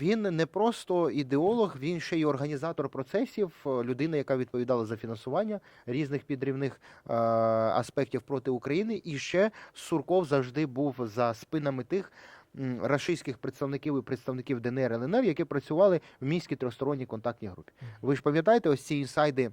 Він не просто ідеолог, він ще й організатор процесів, е, людина, яка відповідала за фінансування різних підривних е, аспектів проти України. І ще Сурков завжди був за спинами тих рашистських представників і представників ДНР ЛНР, які працювали в мінській тристоронній контактній групі. Ви ж пам'ятаєте ось ці інсайди?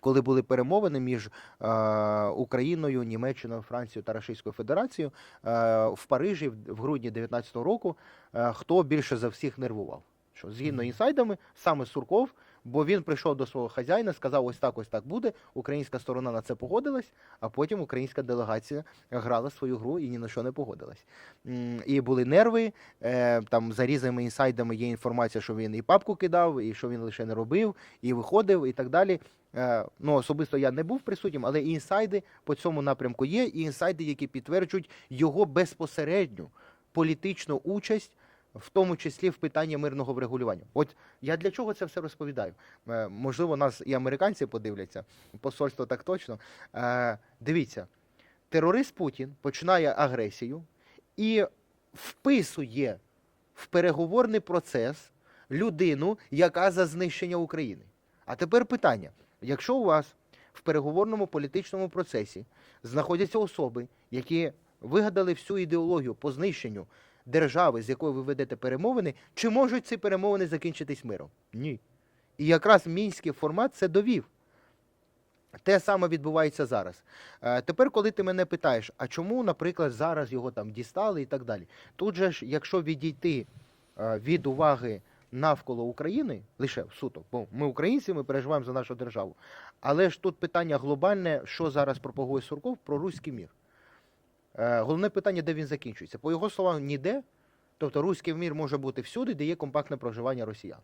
Коли були перемовини між е, Україною, Німеччиною, Францією та Російською Федерацією е, в Парижі в, в грудні 2019 року, е, хто більше за всіх нервував? Що згідно Мгм. інсайдами, саме Сурков, бо він прийшов до свого хазяїна, сказав: ось так, ось так буде. Українська сторона на це погодилась, а потім українська делегація грала свою гру і ні на що не погодилась. І були нерви. е, Там за різними інсайдами є інформація, що він і папку кидав, і що він лише не робив, і виходив, і так далі. Е, Ну, особисто я не був присутнім, але інсайди по цьому напрямку є, і інсайди, які підтверджують його безпосередню політичну участь, в тому числі в питанні мирного врегулювання. От я для чого це все розповідаю? Е, Можливо, нас і американці подивляться, посольство так точно. Е, Дивіться, терорист Путін починає агресію і вписує в переговорний процес людину, яка за знищення України. А тепер питання: якщо у вас в переговорному політичному процесі знаходяться особи, які вигадали всю ідеологію по знищенню держави, з якою ви ведете перемовини, чи можуть ці перемовини закінчитись миром? Ні. І якраз мінський формат це довів. Те саме відбувається зараз. Е, тепер, коли ти мене питаєш, а чому, наприклад, зараз його там дістали і так далі. Тут же ж, якщо відійти е, від уваги навколо України, лише суто, бо ми українці, ми переживаємо за нашу державу. Але ж тут питання глобальне, що зараз пропагує Сурков про руський мір. Е, Головне питання, де він закінчується. По його словам, ніде. Тобто руський мір може бути всюди, де є компактне проживання росіян.